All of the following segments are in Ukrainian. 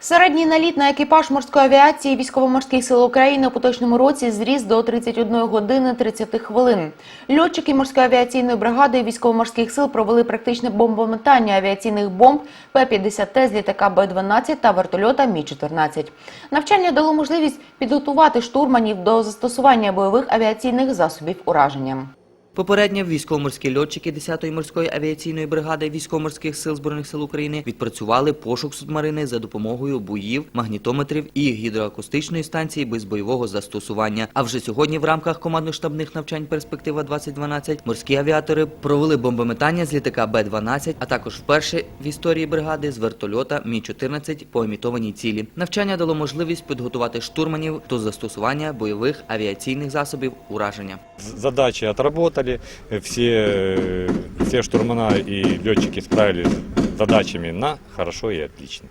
Середній наліт на екіпаж морської авіації військово-морських сил України у поточному році зріс до 31 години 30 хвилин. Льотчики морської авіаційної бригади військово-морських сил провели практичне бомбометання авіаційних бомб П-50Т з літака Б-12 та вертольота Мі-14. Навчання дало можливість підготувати штурманів до застосування бойових авіаційних засобів ураження. Попередньо військово-морські льотчики 10-ї морської авіаційної бригади військово-морських сил збройних сил України відпрацювали пошук субмарини за допомогою буїв, магнітометрів і гідроакустичної станції без бойового застосування. А вже сьогодні в рамках командно-штабних навчань Перспектива 2012 морські авіатори провели бомбометання з літака Б-12, а також вперше в історії бригади з вертольота Мі-14 по імітованій цілі. Навчання дало можливість підготувати штурманів до застосування бойових авіаційних засобів ураження. Задачи отработали, все, э, все штурмана и летчики справились с задачами на хорошо и отлично.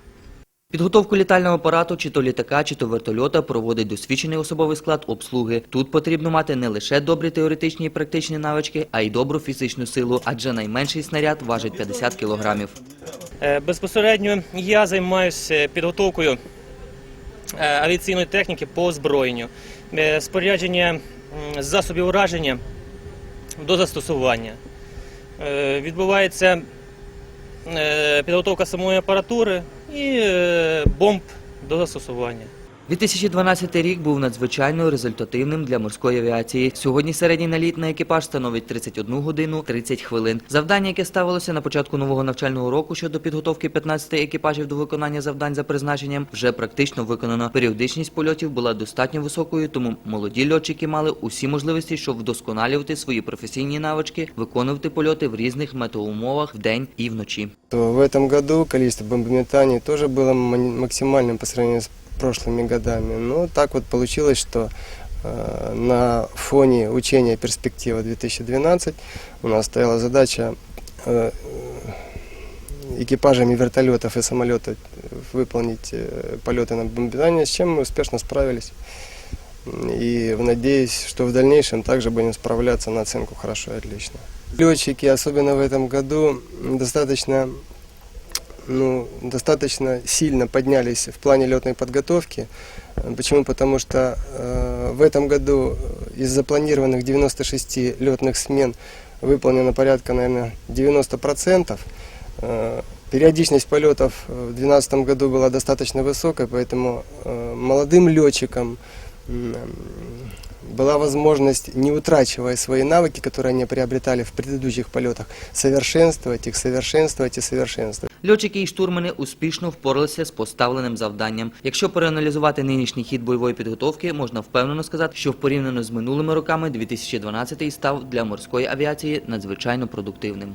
Підготовку літального апарату, чи то літака, чи то вертольота проводить досвідчений особовий склад обслуги. Тут потрібно мати не лише добрі теоретичні і практичні навички, а й добру фізичну силу, адже найменший снаряд важить 50 кілограмів. Е, Безпосередньо я займаюся підготовкою е, авіаційної техніки по озброєнню, е, спорядження засобів ураження до застосування. Е, Відбувається е, підготовка самої апаратури і е, бомб до застосування. 2012 рік був надзвичайно результативним для морської авіації. Сьогодні середній наліт на екіпаж становить 31 годину 30 хвилин. Завдання, яке ставилося на початку нового навчального року щодо підготовки 15 екіпажів до виконання завдань за призначенням, вже практично виконано. Періодичність польотів була достатньо високою, тому молоді льотчики мали усі можливості, щоб вдосконалювати свої професійні навички, виконувати польоти в різних метеоумовах вдень і вночі. то в этом году количество бомбометаний тоже было мани- максимальным по сравнению с прошлыми годами. Но так вот получилось, что э, на фоне учения «Перспектива 2012» у нас стояла задача э, экипажами вертолетов и самолетов выполнить э, полеты на бомбометание, с чем мы успешно справились. И надеюсь, что в дальнейшем также будем справляться на оценку хорошо и отлично. Летчики, особенно в этом году, достаточно, ну, достаточно сильно поднялись в плане летной подготовки. Почему? Потому что э, в этом году из запланированных 96 летных смен выполнено порядка, наверное, 90%. Э, Периодичность полетов в 2012 году была достаточно высокой, поэтому э, молодым летчикам была возможность, не утрачивая свои навыки, которые они приобретали в предыдущих полетах, совершенствовать их, совершенствовать и совершенствовать. Льотчики і штурмани успішно впоралися з поставленим завданням. Якщо проаналізувати нинішній хід бойової підготовки, можна впевнено сказати, що в порівняно з минулими роками 2012 став для морської авіації надзвичайно продуктивним.